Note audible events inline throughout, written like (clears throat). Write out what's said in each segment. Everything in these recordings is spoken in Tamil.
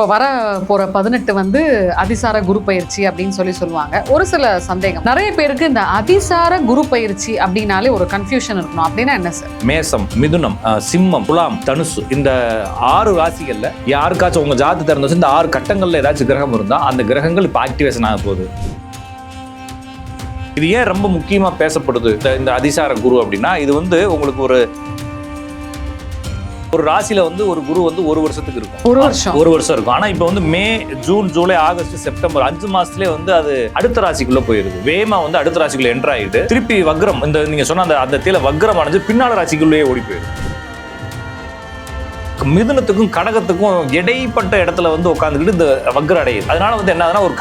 இப்போ வர போற பதினெட்டு வந்து அதிசார குரு பயிற்சி அப்படின்னு சொல்லி சொல்லுவாங்க. ஒரு சில சந்தேகம். நிறைய பேருக்கு இந்த அதிசார குரு பயிற்சி அப்படின்னாலே ஒரு கன்ஃபியூஷன் இருக்கணும். அப்படின்னா என்ன சார்? மேசம் மிதுனம் சிம்மம் துலாம் தனுசு இந்த ஆறு ராசிகள்ல யாருக்காச்சும் உங்க ஜாதி திறந்து இந்த ஆறு கட்டங்கள்ல ஏதாச்சும் கிரகம் இருந்தா அந்த கிரகங்கள் இப்போ ஆக்டிவேஷன் ஆக போகுது. இது ஏன் ரொம்ப முக்கியமா பேசப்படுது? இந்த அதிசார குரு அப்படின்னா இது வந்து உங்களுக்கு ஒரு ஒரு ராசியில வந்து ஒரு குரு வந்து ஒரு வருஷத்துக்கு இருக்கும். ஒரு வருஷம். ஒரு வருஷம் இருக்கும். ஆனா இப்போ வந்து May June July August September அஞ்சு மாசத்துலயே வந்து அது அடுத்த ராசிக்குள்ள போயிருது. வேமா வந்து அடுத்த ராசிக்குள்ள என்டர் ஆயிட்டு திருப்பி வக்ரம் இந்த நீங்க சொன்ன அந்த அந்த தீல வக்ரம் அடைஞ்சு பின்னால ராசிக்குள்ளேயே ஓடி போயிடுது மிதுனத்துக்கும் கடகத்துக்கும் இடைப்பட்ட இடத்துல வந்து உட்காந்துக்கிட்டு இந்த வக்ரம் அடையுது. அதனால வந்து என்ன ஒரு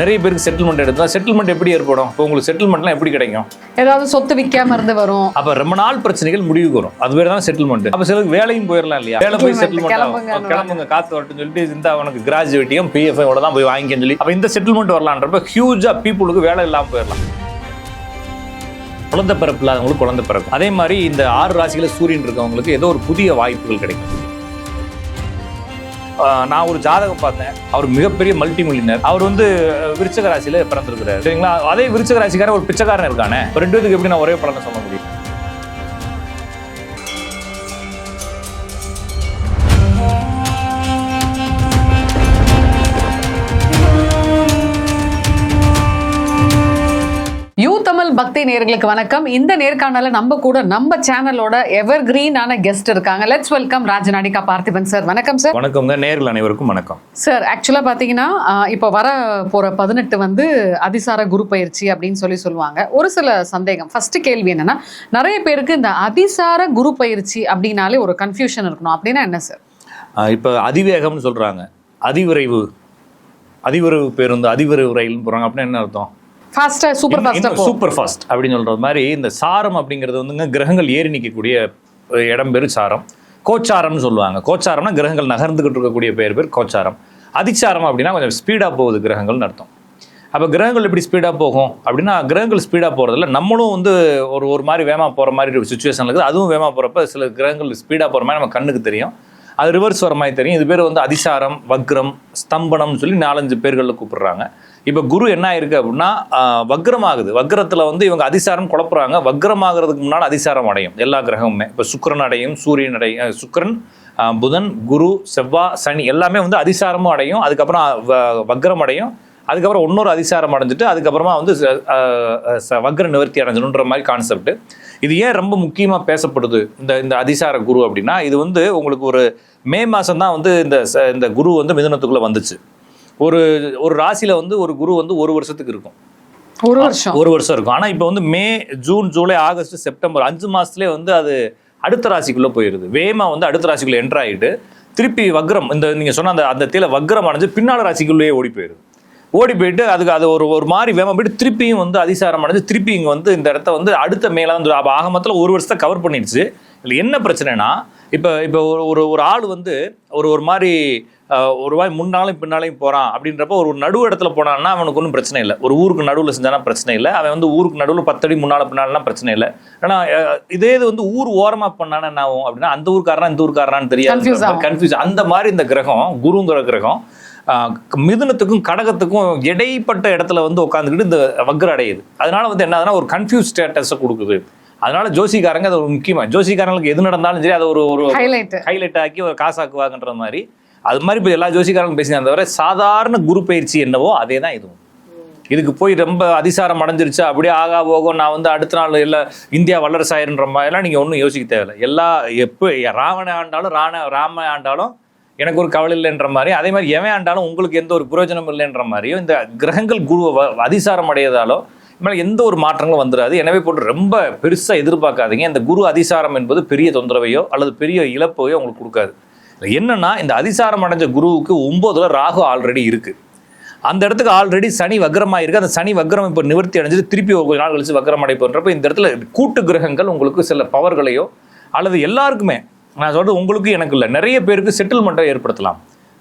நிறைய பேருக்கு செட்டில்மெண்ட் எடுத்தா செட்டில்மெண்ட் எப்படி ஏற்படும்? இப்போ உங்களுக்கு செட்டில்மெண்ட்லாம் எப்படி கிடைக்கும்? ஏதாவது சொத்து விற்காம இருந்து வரும். அப்ப ரொம்ப நாள் பிரச்சனைகள் முடிவுக்கு வரும். அது பேர் தான் செட்டில்மெண்ட் அப்ப சிலருக்கு வேலையும் போயிடலாம் இல்லையா? வேலை போய் செட்டில்மெண்ட் கிளம்புங்க, காத்து வரட்டும்னு சொல்லிட்டு இந்த அவனுக்கு கிராஜுவேட்டியும் பிஎஃப் தான் போய் வாங்கிக்கன்னு சொல்லி. அப்ப இந்த செட்டில்மெண்ட் வரலான்றப்ப ஹியூஜா பீப்புளுக்கு வேலை இல்லாம போயிடலாம் குழந்தை பிறப்பு இல்லாதவங்களுக்கு குழந்தை பிறக்கும். அதே மாதிரி இந்த ஆறு ராசிகள சூரியன் இருக்கவங்களுக்கு ஏதோ ஒரு புதிய வாய்ப்புகள் கிடைக்கும். நான் ஒரு ஜாதகம் பார்த்தேன். அவர் மிகப்பெரிய மல்டி மில்லினர் அவர் வந்து விருச்சக ராசியில பிறந்திருக்கிறார். சரிங்களா? அதே விருச்சக ராசிக்காரன் ஒரு பிச்சைக்காரன் இருக்கானே? ரெண்டு பேருக்கு எப்படி நான் ஒரே பலனை சொல்ல முடியும்? பக்தி நேயர்களுக்கு வணக்கம். இந்த நேர்காணல நம்ம கூட நம்ம சேனலோட எவர் கிரீனான கெஸ்ட் இருக்காங்க. லெட்ஸ் வெல்கம் ராஜநாடிகா பார்த்திபன் சார் வணக்கம் சார் வணக்கங்க நேர்கள் அனைவருக்கும் வணக்கம். சார் ஆக்சுவலாக பார்த்தீங்கன்னா ஆஹ், இப்போ வர போகிற பதினெட்டு வந்து அதிசார குரு பயிற்சி அப்படின்னு சொல்லி சொல்லுவாங்க. ஒரு சில சந்தேகம். ஃபர்ஸ்ட் கேள்வி என்னன்னா நிறைய பேருக்கு இந்த அதிசார குரு பயிற்சி அப்படின்னாலே ஒரு கன்ஃபியூஷன் இருக்கணும். அப்படின்னா என்ன சார் இப்ப அதிவேகம்னு சொல்றாங்க. அதிவிரைவு. அதிவிரைவு பேருந்து அதிவிரைவு ரயில்னு போறாங்க. அப்படின்னா என்ன அர்த்தம்? ஃபாஸ்ட்டாக சூப்பர் ஃபாஸ்ட்டாக சூப்பர் ஃபாஸ்ட் அப்படின்னு சொல்றது மாதிரி இந்த சாரம் அப்படிங்கிறது வந்துங்க கிரகங்கள் ஏறி நிற்கக்கூடிய இடம் பேரு சாரம். கோச்சாரம்னு சொல்லுவாங்க. கோச்சாரம்னா கிரகங்கள் நகர்ந்துகிட்டு இருக்கக்கூடிய பேர் பேர் கோச்சாரம். அதிச்சாரம் அப்படின்னா கொஞ்சம் ஸ்பீடாக போகுது கிரகங்கள்னு அர்த்தம். அப்போ கிரகங்கள் எப்படி ஸ்பீடாக போகும் அப்படின்னா கிரகங்கள் ஸ்பீடாக போகிறதில்ல நம்மளும் வந்து ஒரு ஒரு மாதிரி வேகமாக போகிற மாதிரி ஒரு சுச்சுவேஷன் இருக்குது. அதுவும் வேகமாக போகிறப்ப சில கிரகங்கள் ஸ்பீடாக போகிற மாதிரி நம்ம கண்ணுக்கு தெரியும். அது ரிவர்ஸ் வர மாதிரி தெரியும். இது பேர் வந்து அதிசாரம் வக்ரம் ஸ்தம்பனம்னு சொல்லி நாலஞ்சு பேர்களில் கூப்பிடுறாங்க. இப்போ குரு என்ன ஆயிருக்கு அப்படின்னா வக்ரமாகுது. ஆகுது வக்ரத்தில் வந்து இவங்க அதிசாரம் குழப்புறாங்க. வக்ரமாகிறதுக்கு முன்னால் அதிசாரம் அடையும் எல்லா கிரகமுமே. இப்போ சுக்கரன் அடையும் சூரியன் அடையும் சுக்கரன் சுக்கிரன் புதன் குரு செவ்வாய் சனி எல்லாமே வந்து அதிசாரமும் அடையும். அதுக்கப்புறம் வ- வக்ரம் அடையும். அதுக்கப்புறம் இன்னொரு அதிசாரம் அடைஞ்சிட்டு அதுக்கப்புறமா வந்து வக்ர நிவர்த்தி அடைஞ்சணுன்ற மாதிரி கான்செப்ட் இது ஏன் ரொம்ப முக்கியமாக பேசப்படுது இந்த இந்த அதிசார குரு அப்படின்னா இது வந்து உங்களுக்கு ஒரு மே மாதம் தான் வந்து இந்த இந்த குரு வந்து மிதுனத்துக்குள்ளே வந்துச்சு. ஒரு ஒரு ராசியில வந்து ஒரு குரு வந்து ஒரு வருஷத்துக்கு இருக்கும். ஒரு வருஷம். ஒரு வருஷம் இருக்கும். ஆனா இப்போ வந்து May June July August September அஞ்சு மாசத்துலயே வந்து அது அடுத்த ராசிக்குள்ள போயிருது. வேமா வந்து அடுத்த ராசிக்குள்ள என்டர் ஆயிட்டு திருப்பி வக்ரம் இந்த நீங்க சொன்ன அந்த அந்த தீல வக்ரம் அடைஞ்சு பின்னால ராசிக்குள்ளேயே ஓடி போயிருது. ஓடி போயிட்டு அதுக்கு அது ஒரு ஒரு மாதிரி வேமா போயிட்டு திருப்பியும் வந்து அதிசாரம் அடைஞ்சு திருப்பி இங்க வந்து இந்த இடத்த வந்து அடுத்த மேல அப்ப ஆக மொத்தத்துல ஒரு வருஷத்தை கவர் பண்ணிடுச்சு. இதுல என்ன பிரச்சனைனா இப்போ இப்போ ஒரு ஒரு ஒரு ஆள் வந்து ஒரு ஒரு மாதிரி ஒரு மாதிரி முன்னாலும் பின்னாலையும் போறான் அப்படின்றப்ப ஒரு நடு இடத்துல போனான்னா அவனுக்கு ஒன்றும் பிரச்சனை இல்லை. ஒரு ஊருக்கு நடுவில் செஞ்சானா பிரச்சனை இல்லை. அவன் வந்து ஊருக்கு நடுவில் பத்தடி முன்னால பின்னாலாம் பிரச்சனை இல்லை. ஆனா அஹ், இதே இது வந்து ஊர் ஓரமா பண்ணானா என்ன ஆகும் அப்படின்னா அந்த ஊருக்காரனா இந்த ஊருக்காரனான்னு தெரியாது. கன்ஃபியூஸ் அந்த மாதிரி இந்த கிரகம் குருங்கிற கிரகம் மிதுனத்துக்கும் கடகத்துக்கும் இடைப்பட்ட இடத்துல வந்து உட்காந்துக்கிட்டு இந்த வக்ர அடையுது அதனால வந்து என்ன ஆகுதுன்னா ஒரு கன்ஃபியூஸ் ஸ்டேட்டஸை கொடுக்குது. அதனால ஜோசிக்காரங்க அது ஒரு முக்கியமா ஜோசிக்காரங்களுக்கு எது நடந்தாலும் சரி அதை ஒரு ஒரு ஹைலைட் ஹைலைட் ஆக்கி ஒரு காசாக்குவாங்கன்ற மாதிரி. அது மாதிரி இப்போ எல்லா ஜோசிக்காரங்களும் பேசினா தவிர சாதாரண குரு பயிற்சி என்னவோ அதே தான் இதுவும். இதுக்கு போய் ரொம்ப அதிசாரம் அடைஞ்சிருச்சு அப்படியே ஆகா போகும் நான் வந்து அடுத்த நாள் இல்லை இந்தியா வல்லரசாயிருன்ற மாதிரிலாம் நீங்கள் ஒன்றும் யோசிக்க தேவையில்லை. எல்லா எப்போ ராவண ஆண்டாலும் ராண ராம ஆண்டாலும் எனக்கு ஒரு கவலை இல்லைன்ற மாதிரி அதே மாதிரி எவன் ஆண்டாலும் உங்களுக்கு எந்த ஒரு பிரயோஜனம் இல்லைன்ற மாதிரியும் இந்த கிரகங்கள் குரு வ- அதிசாரம் அடையதாலோ மேலே எந்த ஒரு மாற்றங்களும் வந்துடாது எனவே போட்டு ரொம்ப பெருசாக எதிர்பார்க்காதீங்க. இந்த குரு அதிசாரம் என்பது பெரிய தொந்தரவையோ அல்லது பெரிய இழப்பையோ உங்களுக்கு கொடுக்காது. என்னன்னா இந்த அதிசாரம் அடைஞ்ச குருவுக்கு ஒம்போதுல ராகு ஆல்ரெடி இருக்குது அந்த இடத்துக்கு ஆல்ரெடி சனி வக்ரமாக இருக்குது அந்த சனி வக்ரம் இப்போ நிவர்த்தி அடைஞ்சது திருப்பி ஒரு நாள் கழிச்சு வக்ரம் அடைப்புன்றப்ப இந்த இடத்துல கூட்டு கிரகங்கள் உங்களுக்கு சில பவர்களையோ அல்லது எல்லாருக்குமே நான் சொல்றது உங்களுக்கு எனக்கு இல்லை. நிறைய பேருக்கு செட்டில்மெண்ட்டை ஏற்படுத்தலாம்.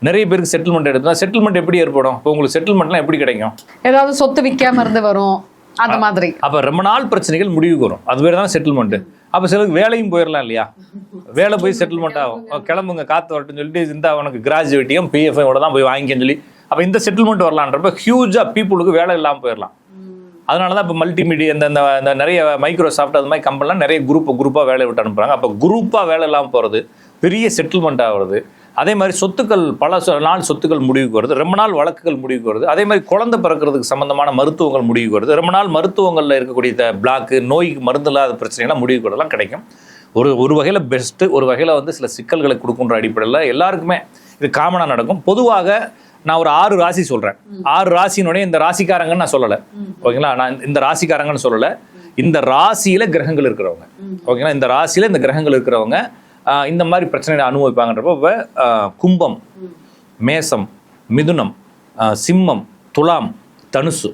நிறைய பேருக்கு செட்டில்மெண்ட் எடுத்தா செட்டில்மெண்ட் எப்படி ஏற்படும்? இப்போ உங்களுக்கு செட்டில்மெண்ட்லாம் எப்படி கிடைக்கும்? ஏதாவது சொத்து விற்காம இருந்து வரும். அந்த மாதிரி. அப்போ ரொம்ப நாள் பிரச்சனைகள் முடிவுக்கு வரும். அது பேர் தான் செட்டில்மெண்ட் அப்போ சிலருக்கு வேலையும் போயிடலாம் இல்லையா? வேலை போய் செட்டில்மெண்ட் ஆகும். கிளம்புங்க காத்து வரட்டும்னு சொல்லிட்டு இந்த உனக்கு கிராஜுவேட்டியும் பிஎஃப்ஐயோட தான் போய் வாங்கிக்கன்னு சொல்லி. அப்போ இந்த செட்டில்மெண்ட் வரலான்றப்ப ஹியூஜாக பீப்புளுக்கு வேலை இல்லாமல் போயிடலாம் அதனால தான் இப்போ மல்டிமீடியா இந்த இந்த- நிறைய மைக்ரோசாஃப்ட் அது மாதிரி கம்பெனிலாம் நிறைய குரூப் குரூப்பாக வேலை விட்டு அனுப்புகிறாங்க அப்போ குரூப்பாக வேலை இல்லாமல் போகிறது பெரிய செட்டில்மெண்ட் ஆகிறது அதே மாதிரி சொத்துக்கள் பல நாள் சொத்துக்கள் முடிவுக்கு வருது. ரொம்ப நாள் வழக்குகள் முடிவுக்கு வருது. அதே மாதிரி குழந்தை பிறக்கிறதுக்கு சம்மந்தமான மருத்துவங்கள் முடிவுக்கு வருது. ரொம்ப நாள் மருத்துவங்களில் இருக்கக்கூடிய இந்த பிளாக்கு நோய்க்கு மருந்து இல்லாத பிரச்சனைலாம் முடிவுக்கு வரலாம் கிடைக்கும். ஒரு ஒரு வகையில் பெஸ்ட்டு ஒரு வகையில் வந்து சில சிக்கல்களை கொடுக்குன்ற அடிப்படையில் எல்லாருக்குமே இது காமனாக நடக்கும். பொதுவாக நான் ஒரு ஆறு ராசி சொல்கிறேன் ஆறு ராசினுடைய இந்த ராசிக்காரங்கன்னு நான் சொல்லலை. ஓகேங்களா? நான் இந்த ராசிக்காரங்கன்னு சொல்லலை. இந்த ராசியில கிரகங்கள் இருக்கிறவங்க. ஓகேங்களா? இந்த ராசியில இந்த கிரகங்கள் இருக்கிறவங்க இந்த மாதிரி பிரச்சனைகளை அனுபவிப்பாங்கன்றப்போ இப்போ கும்பம் மேசம் மிதுனம் சிம்மம் துலாம் தனுசு.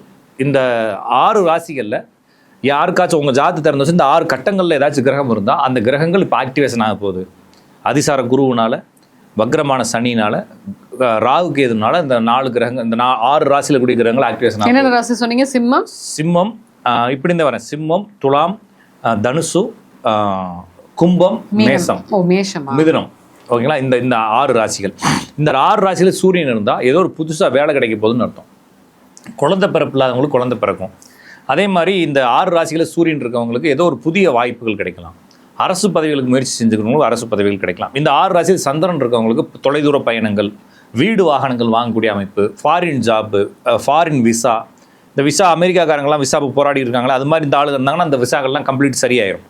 இந்த ஆறு ராசிகளில் யாருக்காச்சும் உங்கள் ஜாதி திறந்து வச்சு இந்த ஆறு கட்டங்களில் ஏதாச்சும் கிரகம் இருந்தால் அந்த கிரகங்கள் இப்போ ஆக்டிவேஷன் ஆக போகுது. அதிசார குருவுனால வக்ரமான சனினால ஆஹ், ராகு கேதுனால இந்த நாலு கிரகங்கள் இந்த நா ஆறு ராசியில் கூடிய கிரகங்கள் ஆக்டிவேஷன் என்னென்ன ராசி சொன்னீங்க? சிம்மம்? சிம்மம் இப்படி இந்த வரேன். சிம்மம் துலாம் தனுசு கும்பம் மேசம் ஓ மேஷமா? மிதுனம். ஓகேங்களா? இந்த இந்த ஆறு ராசிகள். இந்த ஆறு ராசியில சூரியன் இருந்தால் ஏதோ ஒரு புதுசாக வேலை கிடைக்க போகுதுன்னு அர்த்தம். குழந்தை பிறப்பு இல்லாதவங்களுக்கு குழந்தை பிறக்கும். அதே மாதிரி இந்த ஆறு ராசியில சூரியன் இருக்கவங்களுக்கு ஏதோ ஒரு புதிய வாய்ப்புகள் கிடைக்கலாம். அரசு பதவிகளுக்கு முயற்சி செஞ்சுக்கிறவங்களுக்கு அரசு பதவிகள் கிடைக்கலாம். இந்த ஆறு ராசியில் சந்திரன் இருக்கவங்களுக்கு தொலைதூர பயணங்கள் வீடு வாகனங்கள் வாங்கக்கூடிய அமைப்பு ஃபாரின் ஜாப்பு ஃபாரின் விசா இந்த விசா அமெரிக்காக்காரங்களாம் விசாவுக்கு போராடி இருக்காங்களா அது மாதிரி இந்த ஆளு இருந்தாங்கன்னா அந்த விசாக்கள்லாம் கம்ப்ளீட் சரியாயிரும்.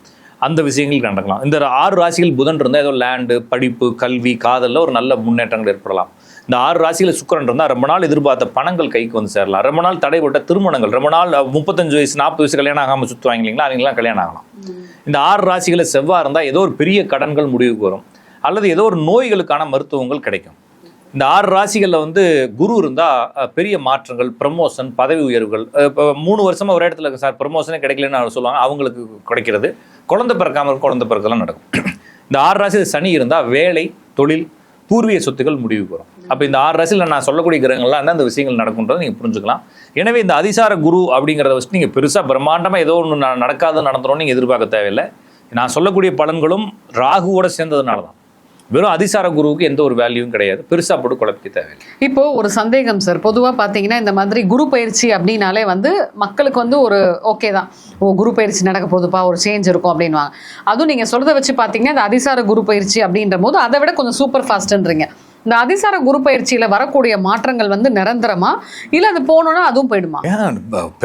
அந்த விஷயங்கள் நடக்கலாம். இந்த ஆறு ராசிகள் புதன் இருந்தால் ஏதோ லேண்டு படிப்பு கல்வி காதலில் ஒரு நல்ல முன்னேற்றங்கள் ஏற்படலாம். இந்த ஆறு ராசியில் சுக்கிரன் இருந்தால் ரொம்ப நாள் எதிர்பார்த்த பணங்கள் கைக்கு வந்து சேரலாம். ரொம்ப நாள் தடைப்பட்ட திருமணங்கள் ரொம்ப நாள் முப்பத்தஞ்சு வயசு நாற்பது வயசு கல்யாணம் ஆகாமல் சுற்றுவாங்க இல்லைங்களா அவங்களாம் கல்யாணம் ஆகலாம். இந்த ஆறு ராசிகளில் செவ்வாய் இருந்தால் ஏதோ ஒரு பெரிய கடன்கள் முடிவுக்கு வரும். அல்லது ஏதோ ஒரு நோய்களுக்கான மருத்துவங்கள் கிடைக்கும். இந்த ஆறு ராசிகளில் வந்து குரு இருந்தால் பெரிய மாற்றங்கள் ப்ரமோஷன் பதவி உயர்வுகள் இப்போ மூணு வருஷமாக ஒரு இடத்துல சார் ப்ரமோஷனே கிடைக்கலன்னு அவர் சொல்லுவாங்க அவங்களுக்கு கிடைக்கிறது. குழந்த பிறக்காமல் குழந்த குழந்தை பிறக்கலாம் நடக்கும். (clears throat) இந்த ஆறு ராசியில் சனி இருந்தால் வேலை தொழில் பூர்வீக சொத்துக்கள் முடிவுக்கு வரும். அப்போ இந்த ஆறு ராசியில் நான் சொல்லக்கூடிய கிரகங்கள்லாம் இருந்தால் அந்த விஷயங்கள் நடக்குன்றதை நீங்கள் புரிஞ்சுக்கலாம். எனவே இந்த அதிசார குரு அப்படிங்கிறத வச்சு நீங்கள் பெருசாக பிரம்மாண்டமாக ஏதோ ஒன்று நடக்காது நடந்துடும் நீங்கள் எதிர்பார்க்க தேவையில்லை. நான் சொல்லக்கூடிய பலன்களும் ராகுவோட சேர்ந்ததுனால தான் வெறும் அதிசார குருவுக்கு எந்த ஒரு வேல்யூவும் கிடையாது. பெருசாக போட்டு குழப்பிக்க தேவையில்லை. இப்போ ஒரு சந்தேகம் சார் பொதுவா பாத்தீங்கன்னா இந்த மாதிரி குரு பயிற்சி அப்படின்னாலே வந்து மக்களுக்கு வந்து ஒரு ஓகே தான். ஓ குரு பயிற்சி நடக்க போகுதுப்பா ஒரு சேஞ்ச் இருக்கும் அப்படின்வாங்க அதுவும் நீங்க சொல்றதை வச்சு பாத்தீங்கன்னா இந்த அதிசார குரு பயிற்சி அப்படின்ற போது அதை விட கொஞ்சம் சூப்பர் ஃபாஸ்ட்ன்றீங்க இந்த அதிசார குரு பயிற்சியில வரக்கூடிய மாற்றங்கள் வந்து நிரந்தரமா? இல்ல அது போனோம்னா அதுவும் போயிடுமா?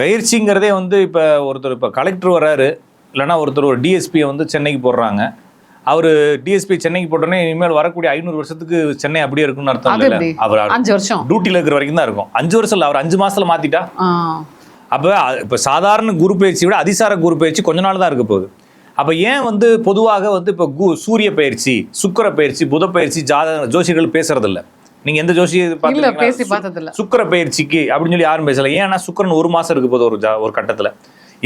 பயிற்சிங்கிறதே வந்து இப்போ ஒருத்தர் இப்போ கலெக்டர் வராரு இல்லைன்னா ஒருத்தர் ஒரு டிஎஸ்பியை வந்து சென்னைக்கு போடுறாங்க. அவர் டிஎஸ்பி சென்னைக்கு போட்டோன்னே இனிமேல் வரக்கூடிய ஐநூறு வருஷத்துக்கு சென்னை அப்படியே இருக்கும்னு அர்த்தம் இல்லை? அவர் அஞ்சு வருஷம்? டியூட்டியில் இருக்கிற வரைக்கும் தான் இருக்கும். அஞ்சு வருஷம் இல்லை அவர் அஞ்சு மாசத்துல மாத்திட்டா. அப்போ இப்போ சாதாரண குரு பயிற்சி விட அதிசார குரு பயிற்சி கொஞ்ச நாள் தான் இருக்க போகுது. அப்போ ஏன் வந்து பொதுவாக வந்து இப்போ கு சூரிய பயிற்சி சுக்கிர பயிற்சி புத பயிற்சி ஜாத ஜோசியர்கள் பேசுறது இல்ல நீங்க எந்த இல்ல பேசி பார்த்தது இல்ல சுக்கிர பயிற்சிக்கு அப்படின்னு சொல்லி யாரும் பேசல. ஏன்னா சுக்கிரன் ஒரு மாசம் இருக்க போகுது ஒரு ஒரு கட்டத்துல.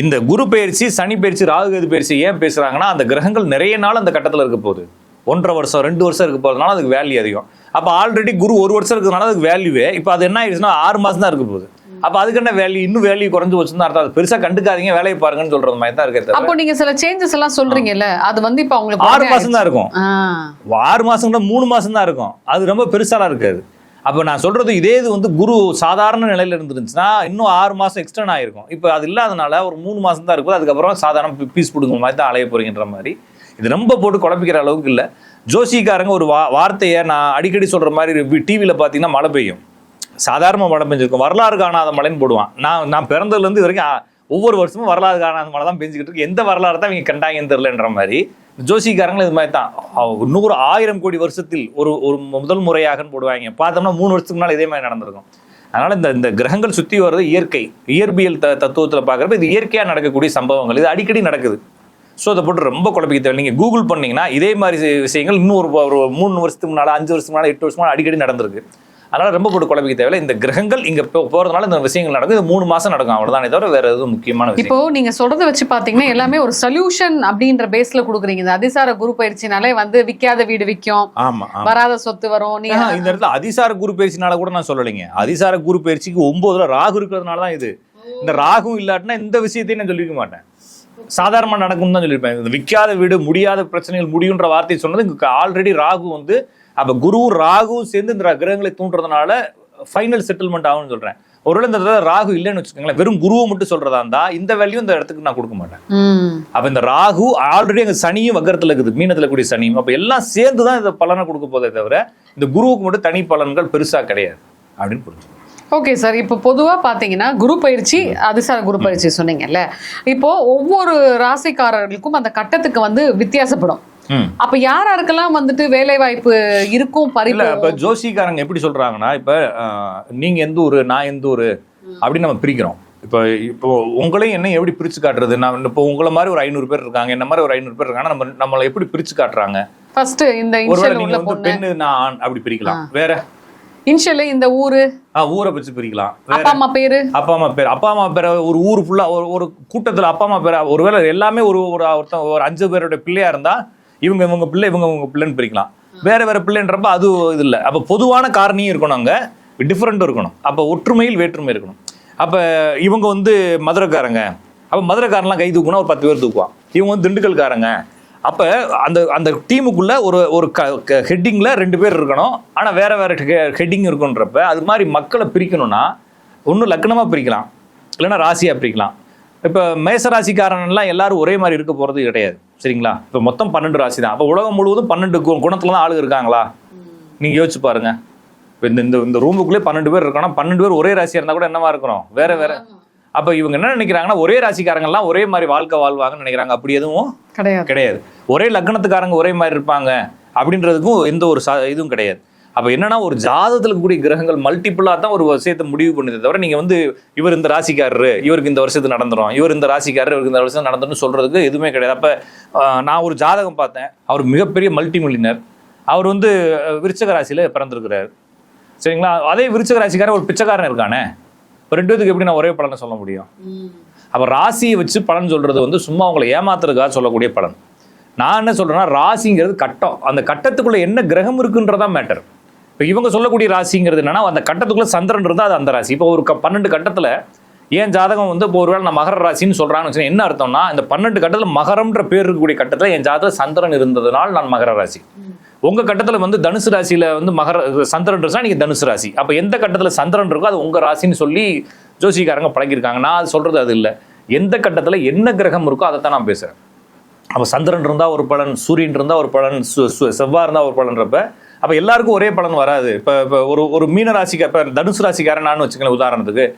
இந்த குரு பயிற்சி சனி பயிற்சி ராகு கேது பயிற்சி ஏன் பேசுறாங்கன்னா அந்த கிரகங்கள் நிறைய நாள் அந்த கட்டத்துல இருக்க போகுது. ஒன்றரை வருஷம் ரெண்டு வருஷம் இருக்க போறதுனால அதுக்கு வேல்யூ அதிகம். அப்போ ஆல்ரெடி குரு ஒரு வருஷம் இருக்கிறதுனால அதுக்கு வேல்யூவே இப்போ அது என்ன ஆயிடுச்சுன்னா ஆறு மாசம் தான் இருக்க போகுது. அப்போ அதுக்கு என்ன வேல்யூ இன்னும் வேல்யூ குறைஞ்சு வச்சுன்னு அர்த்தம். அது பெருசா கண்டுக்காதீங்க வேலையை பாருங்கன்னு சொல்றது மாதிரி தான் இருக்கிறது அப்போ நீங்க சில சேஞ்சஸ் எல்லாம் சொல்றீங்கல்ல அது வந்து இப்ப அவங்களுக்கு ஆறு மாசம் தான் இருக்கும். ஆறு மாசம் கூட மூணு மாசம் தான் இருக்கும். அது ரொம்ப பெருசாலாம் இருக்காது. அப்போ நான் சொல்கிறது இதே இது வந்து குரு சாதாரண நிலையில் இருந்துருந்துச்சுன்னா இன்னும் ஆறு மாதம் எக்ஸ்டர்ன் ஆகிருக்கும் இப்போ அது இல்லாதனால ஒரு மூணு மாதம் தான் இருக்கும் அதுக்கப்புறம் சாதாரண பீஸ் பிடுங்க மாதிரி தான் அலைய போகிறீங்கிற மாதிரி. இது ரொம்ப போட்டு குழப்பிக்கிற அளவுக்கு இல்லை. ஜோசிக்காரங்க ஒரு வா வார்த்தையை நான் அடிக்கடி சொல்கிற மாதிரி டிவியில் பார்த்தீங்கன்னா மழை பெய்யும். சாதாரண மழை பெஞ்சிருக்கும். வரலாறு காணாத மழைன்னு போடுவான். நான் நான் பிறந்ததுலேருந்து இது வரைக்கும் ஒவ்வொரு வருஷமும் வரலாறு காணாத மழை தான் பெஞ்சிக்கிட்டு இருக்கு. எந்த வரலாறு தான் இவங்க கண்டாங்கன்னு தெரிலன்ற மாதிரி. ஜோசிக்காரங்களும் இது மாதிரி தான் நூறு ஆயிரம் கோடி வருஷத்தில் ஒரு ஒரு முதல் முறையாகன்னு போடுவாங்க. பார்த்தோம்னா மூணு வருஷத்துக்கு முன்னால் இதே மாதிரி நடந்திருக்கும். அதனால இந்த இந்த கிரகங்கள் சுற்றி வர்றது இயற்கை. இயற்பியல் த தத்துவத்தில் பார்க்குறப்ப இது இயற்கையாக நடக்கக்கூடிய சம்பவங்கள். இது அடிக்கடி நடக்குது. ஸோ அதை போட்டு ரொம்ப குழப்பிக்க தேவை நீங்கள் கூகுள் பண்ணிங்கன்னா இதே மாதிரி விஷயங்கள் இன்னும் ஒரு ஒரு மூணு வருஷத்துக்கு முன்னால் அஞ்சு வருஷத்துக்கு முன்னால் எட்டு வருஷத்துக்கு அடிக்கடி நடந்திருக்கு. அதனால ரொம்ப போட்டு குழப்பிக்க தேவையில்ல. இந்த கிரகங்கள் இங்கே போகிறதுனால இந்த விஷயங்கள் நடக்கும் இது மூணு மாதம் நடக்கும். அவ்வளோதானே தவிர வேற எதுவும் முக்கியமான விஷயம் இப்போ நீங்க சொல்றத வச்சு பாத்தீங்கன்னா எல்லாமே ஒரு சொல்யூஷன் அப்படின்ற பேஸ்ல குடுக்குறீங்க. இந்த அதிசார குரு பயிற்சினாலே வந்து விக்காத வீடு விக்கும். ஆமா ஆமா. வராத சொத்து வரும். நீங்க ஆஹா, இந்த இடத்துல அதிசார குரு பயிற்சினால கூட நான் சொல்லலைங்க. அதிசார குரு பயிற்சிக்கு ஒன்பதுல ராகு இருக்கிறதுனால தான் இது. இந்த ராகு இல்லாட்டினா இந்த விஷயத்தையும் நான் சொல்லிக்க மாட்டேன். சாதாரணமா நடக்கும் தான் சொல்லியிருப்பேன். விற்காத வீடு முடியாத பிரச்சனைகள் முடியுன்ற வார்த்தையை சொன்னது இங்க ஆல்ரெடி ராகு வந்து அப்ப குரு ராகு சேர்ந்து இந்த கிரகங்களை தூண்டுறதுனால ஃபைனல் செட்டில்மெண்ட் ஆகும்னு சொல்றேன். ஒருவேளை இந்த இடத்துல ராகு இல்லைன்னு வச்சுக்கோங்களேன் வெறும் குருவை மட்டும் சொல்றதா இருந்தா இந்த வேல்யூ இந்த இடத்துக்கு நான் கொடுக்க மாட்டேன். அப்ப இந்த ராகு ஆல்ரெடி அங்க சனியும் வக்கரத்துல இருக்குது மீனத்துல கூடிய சனியும். அப்ப எல்லாம் சேர்ந்து தான் இந்த பலனை கொடுக்க போதே தவிர இந்த குருவுக்கு மட்டும் தனி பலன்கள் பெருசா கிடையாது அப்படின்னு புரிஞ்சு ஓகே சார் இப்போ பொதுவாக பார்த்தீங்கன்னா குரு பயிற்சி அதிசார குரு பயிற்சி சொன்னீங்கல்ல. இப்போ ஒவ்வொரு ராசிக்காரர்களுக்கும் அந்த கட்டத்துக்கு வந்து வித்தியாசப்படும். அப்ப யார் யாருக்கெல்லாம் வந்துட்டு வேலை வாய்ப்பு இருக்கும் பறிப்பு இப்ப ஜோசிக்காரங்க எப்படி சொல்றாங்கன்னா இப்ப நீங்க எந்த ஊரு நான் எந்த ஊரு அப்படின்னு நம்ம பிரிக்கிறோம். இப்போ இப்போ உங்களையும் என்ன எப்படி பிரிச்சு காட்டுறது? நான் இப்போ உங்களை மாதிரி ஒரு ஐநூறு பேர் இருக்காங்க என்ன மாதிரி ஒரு ஐநூறு பேர் இருக்காங்க நம்ம நம்மளை எப்படி பிரிச்சு காட்டுறாங்க? ஃபர்ஸ்ட் இந்த ஒருவேளை நீங்க வந்து பொண்ணு. நான் ஆண் அப்படி பிரிக்கலாம். வேற? இன்ஷியல் இந்த ஊரு. ஆ ஊரை வச்சு பிரிக்கலாம். அப்பா அம்மா பேரு. அப்பா அம்மா பேர். அப்பா அம்மா பேரை ஒரு ஊர் ஃபுல்லா ஒரு ஒரு கூட்டத்துல அப்பா அம்மா பேரை ஒருவேளை எல்லாமே ஒரு ஒரு ஒருத்தன் ஒரு அஞ்சு பேரோட பிள்ளையா இருந்தா இவங்க இவங்க பிள்ளை இவங்க இவங்க பிள்ளைன்னு பிரிக்கலாம். வேற வேற பிள்ளைன்றப்ப அது இது இல்லை. அப்ப பொதுவான காரணியும் இருக்கணும் அங்க. டிஃப்ரெண்ட்டும் இருக்கணும். அப்ப ஒற்றுமையில் வேற்றுமை இருக்கணும். அப்ப இவங்க வந்து மதுரைக்காரங்க. அப்ப மதுரைக்காரன்லாம் கை தூக்குனா ஒரு பத்து பேர் தூக்குவான். இவங்க வந்து திண்டுக்கல்காரங்க. அப்ப அந்த அந்த டீமுக்குள்ள ஒரு ஒரு ஹெட்டிங்ல ரெண்டு பேர் இருக்கணும். ஆனா வேற வேற ஹெட்டிங் இருக்குன்றப்ப அது மாதிரி மக்களை பிரிக்கணும்னா ஒன்றும் லக்னமா பிரிக்கலாம். இல்லைன்னா ராசியா பிரிக்கலாம். இப்போ மேசராசிக்காரன்லாம் எல்லாரும் ஒரே மாதிரி இருக்க போகிறது கிடையாது. சரிங்களா? இப்போ மொத்தம் பன்னெண்டு ராசி தான் அப்போ உலகம் முழுவதும் பன்னெண்டு குணத்துல தான் ஆளுங்க இருக்காங்களா? நீங்க யோசிச்சு பாருங்க. இப்போ இந்த இந்த இந்த ரூமுக்குள்ளே பன்னெண்டு பேர் இருக்கணும். பன்னெண்டு பேர் ஒரே ராசியா இருந்தா கூட என்னவா இருக்கிறோம் வேற வேற. அப்ப இவங்க என்ன நினைக்கிறாங்கன்னா ஒரே ராசிக்காரங்க எல்லாம் ஒரே மாதிரி வாழ்க்கை வாழ்வாங்கன்னு நினைக்கிறாங்க. அப்படி எதுவும் கிடையாது. கிடையாது. ஒரே லக்னத்துக்காரங்க ஒரே மாதிரி இருப்பாங்க. அப்படின்றதுக்கும் எந்த ஒரு சா இதுவும் கிடையாது. அப்ப என்னன்னா ஒரு ஜாதகத்துல இருக்கக்கூடிய கிரகங்கள் மல்டிபிளா தான் ஒரு விஷயத்தை முடிவு பண்ணுதே தவிர நீங்க வந்து இவர் இந்த ராசிக்காரரு இவருக்கு இந்த வருஷத்து நடந்துரும் இவர் இந்த ராசிக்காரர் இவருக்கு இந்த வருஷம் நடந்துரும் சொல்றதுக்கு எதுவுமே கிடையாது. அப்ப நான் ஒரு ஜாதகம் பார்த்தேன். அவர் மிகப்பெரிய மல்டி மில்லினர் அவர் வந்து விருச்சக ராசியில பிறந்திருக்கிறார். சரிங்களா? அதே விருச்சக ராசிக்காரன் ஒரு பிச்சைக்காரன் இருக்கானே? இப்போ ரெண்டு பேத்துக்கு எப்படி நான் ஒரே பலனை சொல்ல முடியும்? அப்ப ராசியை வச்சு பலன் சொல்றது வந்து சும்மா உங்களை ஏமாத்துறதுக்காக சொல்லக்கூடிய பலன். நான் என்ன சொல்றேன்னா ராசிங்கிறது கட்டம். அந்த கட்டத்துக்குள்ள என்ன கிரகம் இருக்குன்றதா மேட்டர் இப்போ இவங்க சொல்லக்கூடிய ராசிங்கிறது என்னன்னா அந்த கட்டத்துக்குள்ள சந்திரன் இருந்தால் அது அந்த ராசி. இப்போ ஒரு பன்னெண்டு கட்டத்தில் ஏன் ஜாதகம் வந்து இப்போ ஒருவேளை நான் மகர ராசின்னு சொல்கிறாங்கன்னு என்ன அர்த்தம்னா இந்த பன்னெண்டு கட்டத்தில் மகரம்ன்ற பேர் இருக்கக்கூடிய கட்டத்தில் என் ஜாதகம் சந்திரன் இருந்ததுனால் நான் மகர ராசி. உங்க கட்டத்தில் வந்து தனுசு ராசியில வந்து மகர சந்திரன் இருந்தா நீங்க தனுசு ராசி. அப்போ எந்த கட்டத்தில் சந்திரன் இருக்கோ அது உங்க ராசின்னு சொல்லி ஜோசிக்காரங்க பழகிருக்காங்க. நான் அது சொல்றது அது இல்லை. எந்த கட்டத்தில் என்ன கிரகம் இருக்கோ அதை தான் நான் பேசுறேன். அப்போ சந்திரன் இருந்தால் ஒரு பலன் சூரியன் இருந்தால் ஒரு பலன் செவ்வாய் இருந்தால் ஒரு பலன்றப்ப அப்போ எல்லாருக்கும் ஒரே பலன் வராது. இப்போ இப்போ ஒரு ஒரு மீன ராசிக்கு இப்போ தனுசு ராசிக்காரன் நான் வச்சுக்கலாம் உதாரணத்துக்கு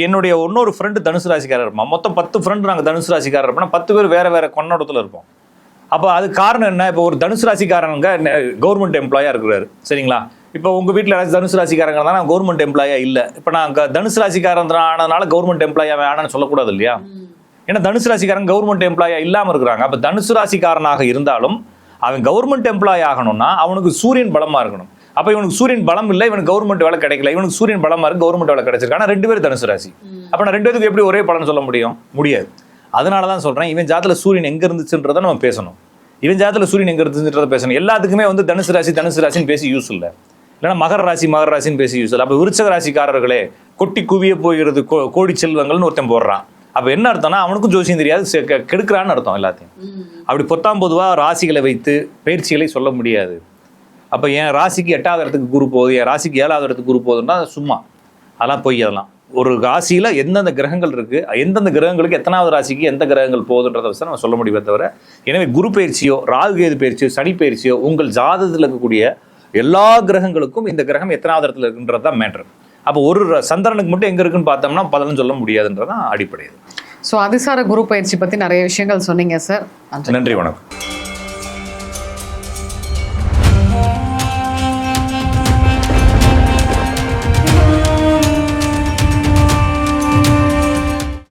என்னுடைய இன்னொரு ஃப்ரெண்டு தனுசு ராசிக்காரர் இருப்பான். மொத்தம் பத்து ஃப்ரெண்டு நாங்கள் தனுசு ராசிக்காரர் இருப்போம். பத்து பேர் வேற வேற கொண்டாடத்தில் இருப்போம். அப்போ அது காரணம் என்ன? இப்போ ஒரு தனுசு ராசிக்காரங்க கவர்மெண்ட் எம்ப்ளாயா இருக்கிறாரு. சரிங்களா? இப்போ உங்க வீட்டில் யாராச்சும் தனுசு ராசிக்காரங்க இருந்தால் நான் கவர்மெண்ட் எம்ப்ளாயா இல்லை. இப்போ நான் க- தனுசு ராசிக்காரன் ஆனதுனால கவர்மெண்ட் எம்ப்ளாயா வேணாம்னு சொல்லக்கூடாது இல்லையா? ஏன்னா தனுசு ராசிக்காரன் கவர்மெண்ட் எம்ப்ளாயா இல்லாம இருக்கிறாங்க. அப்ப தனுசு ராசிக்காரனாக இருந்தாலும் அவன் கவர்மெண்ட் எம்ப்ளாய் ஆகணும்னா அவனுக்கு சூரியன் பலமா இருக்கணும். அப்ப இவனுக்கு சூரியன் பலம் இல்லை இவனுக்கு கவர்மெண்ட் வேலை கிடைக்கல. இவனுக்கு சூரியன் பலமா இருக்கு கவர்மெண்ட் வேலை கிடைச்சிருக்கு. ரெண்டு பேரும் தனுசு ராசி. அப்ப நான் ரெண்டு பேருக்கு எப்படி ஒரே பலன் சொல்ல முடியும்? முடியாது. அதனால தான் சொல்றேன் இவன் ஜாத்துல சூரியன் எங்க இருந்துச்சுன்றதை நம்ம பேசணும். இவன் ஜாத்துல சூரியன் எங்க இருந்துச்சுன்றதை பேசணும். எல்லாத்துக்குமே வந்து தனுசு ராசி தனுசு ராசின்னு பேசி யூஸ் இல்லை. இல்லைன்னா மகர ராசி மகர ராசின்னு பேசி யூஸ் இல்லை. அப்ப விருச்சக ராசிக்காரர்களே கொட்டி குவிய போகிறது கோ- கோடி செல்வங்கள்னு ஒருத்தன் போடுறான். அப்ப என்ன அர்த்தம்னா அவனுக்கும் ஜோசியம் தெரியாது கெடுக்கிறான்னு அர்த்தம் எல்லாத்தையும். அப்படி பொத்தாம் பொதுவா ராசிகளை வைத்து பயிற்சிகளை சொல்ல முடியாது. அப்ப என் ராசிக்கு எட்டாவது இடத்துக்கு குரு போகுது என் ராசிக்கு ஏழாவது இடத்துக்கு குரு போகுதுன்னா சும்மா. அதெல்லாம் பொய் அதெல்லாம். ஒரு ராசியில எந்தெந்த கிரகங்கள் இருக்கு எந்தெந்த கிரகங்களுக்கு எத்தனாவது ராசிக்கு எந்த கிரகங்கள் போகுதுன்றத வச்சு நம்ம சொல்ல முடியுமே தவிர எனவே குரு பயிற்சியோ ராகு கேது பயிற்சியோ சனி பயிற்சியோ உங்கள் ஜாதகத்தில் இருக்கக்கூடிய எல்லா கிரகங்களுக்கும் இந்த கிரகம் எத்தனாவது இடத்துல இருக்குன்றது தான் மேட்ரு அப்போ ஒரு சந்திரனுக்கு மட்டும் எங்க இருக்குன்னு பார்த்தோம்னா பலன் சொல்ல முடியாதுன்றதான் அடிப்படை ஸோ அதிசார குரு பயிற்சி பத்தி நிறைய விஷயங்கள் சொன்னீங்க சார் நன்றி வணக்கம்.